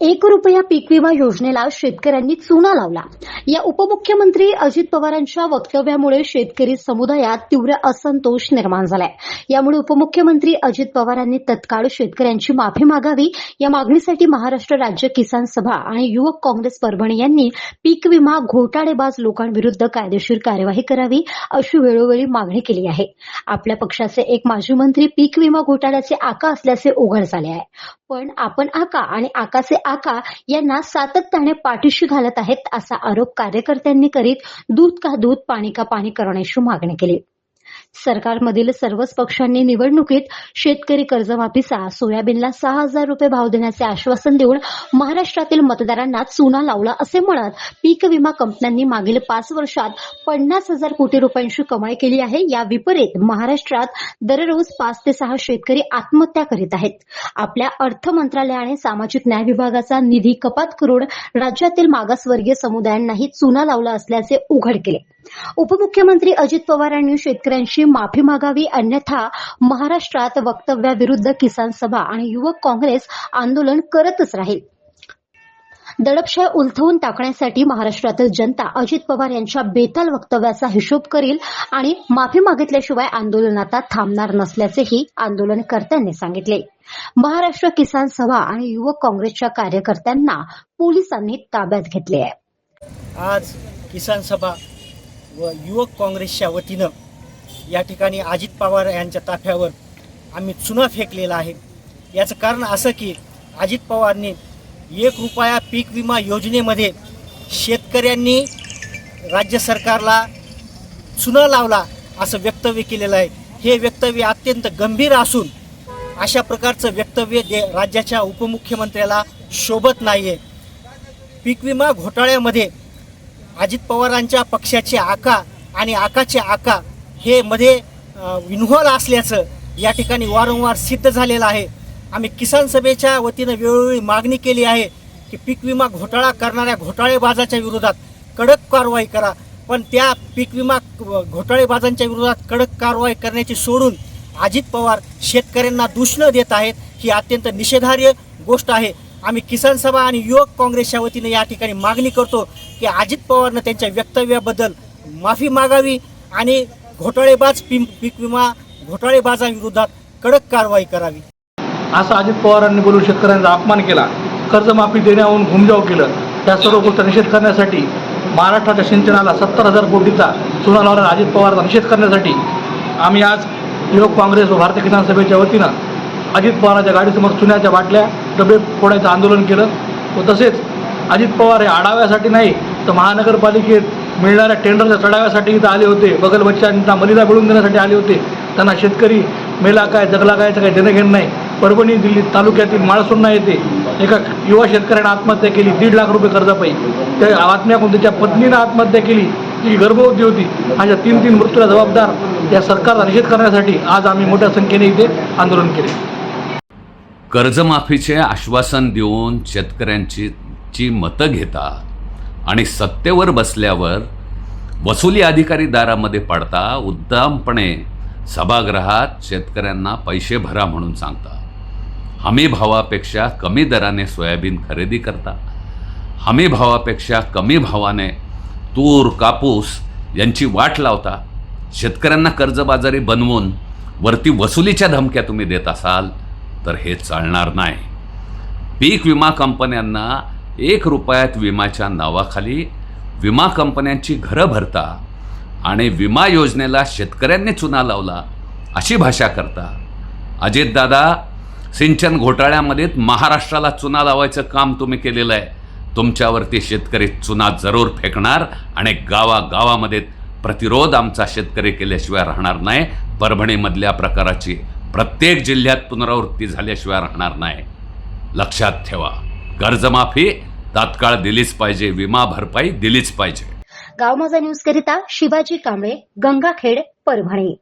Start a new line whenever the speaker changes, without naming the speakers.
एक रुपया पीक विमा योजनेला शेतकऱ्यांनी चुना लावला. या उपमुख्यमंत्री अजित पवारांच्या वक्तव्यामुळे शेतकरी समुदायात तीव्र असंतोष निर्माण झालाय. यामुळे उपमुख्यमंत्री अजित पवारांनी तत्काळ शेतकऱ्यांची माफी मागावी या मागणीसाठी महाराष्ट्र राज्य किसान सभा आणि युवक काँग्रेस परभणी यांनी पीक विमा घोटाळेबाज लोकांविरुद्ध कायदेशीर कार्यवाही करावी अशी वेळोवेळी मागणी केली आहे. आपल्या पक्षाचे एक माजी मंत्री पीक विमा घोटाळ्याचे आका असल्याचे उघड झाले आहे. पण आपण आका आणि आकाचे आका यांना सातत्याने पाठीशी घालत आहेत असा आरोप कार्यकर्त्यांनी करीत दूध का दूध पाणी का पाणी करण्याची मागणी केली. सरकारमधील सर्वच पक्षांनी निवडणुकीत शेतकरी कर्जमाफीचा सोयाबीनला सहा हजार रुपये भाव देण्याचे आश्वासन देऊन महाराष्ट्रातील मतदारांना चुना लावला असे म्हणत पीक विमा कंपन्यांनी मागील पाच वर्षात पन्नास हजार कोटी रुपयांची कमाई केली आहे. या विपरीत महाराष्ट्रात दररोज पाच ते सहा शेतकरी आत्महत्या करीत आहेत. आपल्या अर्थ मंत्रालयाने सामाजिक न्याय विभागाचा निधी कपात करून राज्यातील मागासवर्गीय समुदायांनाही चुना लावला असल्याचे उघड केले. उपमुख्यमंत्री अजित पवारांनी शेतकऱ्यांची माफी मागावी अन्यथा महाराष्ट्रात वक्तव्याविरुद्ध किसान सभा आणि युवक काँग्रेस आंदोलन करतच राहील. दडपशाही उलथवून टाकण्यासाठी महाराष्ट्रातील जनता अजित पवार यांच्या बेताल वक्तव्याचा हिशोब करील आणि माफी मागितल्याशिवाय आंदोलन आता थांबणार नसल्याचेही आंदोलनकर्त्यांनी सांगितले. महाराष्ट्र किसान सभा आणि युवक काँग्रेसच्या कार्यकर्त्यांना पोलिसांनी ताब्यात घेतले आहे.
आज किसान सभा व युवक काँग्रेसच्या वतीनं या ठिकाणी अजित पवार यांच्या ताफ्यावर आम्ही चुना फेकलेला आहे. याचं कारण असं की अजित पवारने एक रुपया पीक विमा योजनेमध्ये शेतकऱ्यांनी राज्य सरकारला चुना लावला असं वक्तव्य केलेलं आहे. हे वक्तव्य अत्यंत गंभीर असून अशा प्रकारचं वक्तव्य दे राज्याच्या उपमुख्यमंत्र्याला शोभत नाही आहे पीक विमा घोटाळ्यामध्ये अजित पवारांच्या पक्षाचे आका आणि आकाचे आका हे मध्ये इन्व्हॉल्व असल्याचं या ठिकाणी वारंवार सिद्ध झालेलं आहे. आम्ही किसान सभेच्या वतीनं वेळोवेळी मागणी केली आहे की पीक विमा घोटाळा करणाऱ्या घोटाळेबाजाच्या विरोधात कडक कारवाई करा. पण त्या पीक विमा घोटाळेबाजांच्या विरोधात कडक कारवाई करण्याची सोडून अजित पवार शेतकऱ्यांना दूषणं देत आहेत ही अत्यंत निषेधार्य गोष्ट आहे. आम्ही किसान सभा आणि युवक काँग्रेसच्या वतीने या ठिकाणी मागणी करतो की अजित पवारनं त्यांच्या वक्तव्याबद्दल माफी मागावी आणि घोटाळेबाज पीक विमा घोटाळेबाजांविरोधात कडक कारवाई करावी.
असं अजित पवारांनी बोलून शेतकऱ्यांचा अपमान केला. कर्जमाफी देण्याहून घुमजाव केलं. त्या सर्व गोष्ट निषेध करण्यासाठी महाराष्ट्राच्या सिंचनाला सत्तर हजार कोटीचा चुना लावणारा अजित पवारचा निषेध करण्यासाठी आम्ही आज युवक काँग्रेस व भारतीय किसान सभेच्या वतीनं अजित पवारांच्या गाडीसमोर चुन्याच्या बाटल्या डबे फोडायचं आंदोलन केलं. व तसेच अजित पवार हे आढाव्यासाठी नाही तर महानगरपालिकेत मिळणाऱ्या टेंडरच्या चढाव्यासाठी इथं आले होते. बगलबच्चांना मलिदा मिळवून देण्यासाठी आले होते. त्यांना शेतकरी मेला काय जगला काय काय देणं घेणं नाही. परभणी दिल्ली तालुक्यातील माळसुन्ना येथे एका युवा शेतकऱ्याने आत्महत्या केली. दीड लाख रुपये कर्जापाई त्या आत्म्याकडून त्याच्या पत्नीनं आत्महत्या केली. जी गर्भवती होती. अशा तीन तीन मृत्यूला जबाबदार या सरकारला निषेध करण्यासाठी आज आम्ही मोठ्या संख्येने इथे आंदोलन केले.
कर्जमाफीचे आश्वासन देऊन शेतकऱ्यांची ची मतं घेतात. आणि सत्तेवर बसल्यावर वसुली अधिकारी दारामध्ये पडता उद्दामपणे सभागृहात शेतकऱ्यांना पैसे भरा म्हणून सांगता. हमी भावापेक्षा कमी दराने सोयाबीन खरेदी करता. हमी भावापेक्षा कमी भावाने तूर कापूस यांची वाट लावता. शेतकऱ्यांना कर्जबाजारी बनवून वरती वसुलीच्या धमक्या तुम्ही देत असाल तर हे चालणार नाही. पीक विमा कंपन्यांना एक रुपयात विम्याच्या नावाखाली विमा कंपन्यांची घरं भरता आणि विमा योजनेला शेतकऱ्यांनी चुना लावला अशी भाषा करता. अजितदादा सिंचन घोटाळ्यामध्ये महाराष्ट्राला चुना लावायचं काम तुम्ही केलेलं आहे. तुमच्यावरती शेतकरी चुना जरूर फेकणार आणि गावागावामध्ये प्रतिरोध आमचा शेतकरी केल्याशिवाय राहणार नाही. परभणीमधल्या प्रकाराची प्रत्येक जिल्ह्यात पुनरावृत्ती झाल्याशिवाय राहणार नाही. लक्षात ठेवा. कर्जमाफी तात्काळ दिलीच पाहिजे विमा भरपाई दिलीच पाहिजे.
गाव माझा न्यूज करिता शिवाजी कांबळे गंगाखेड परभणी.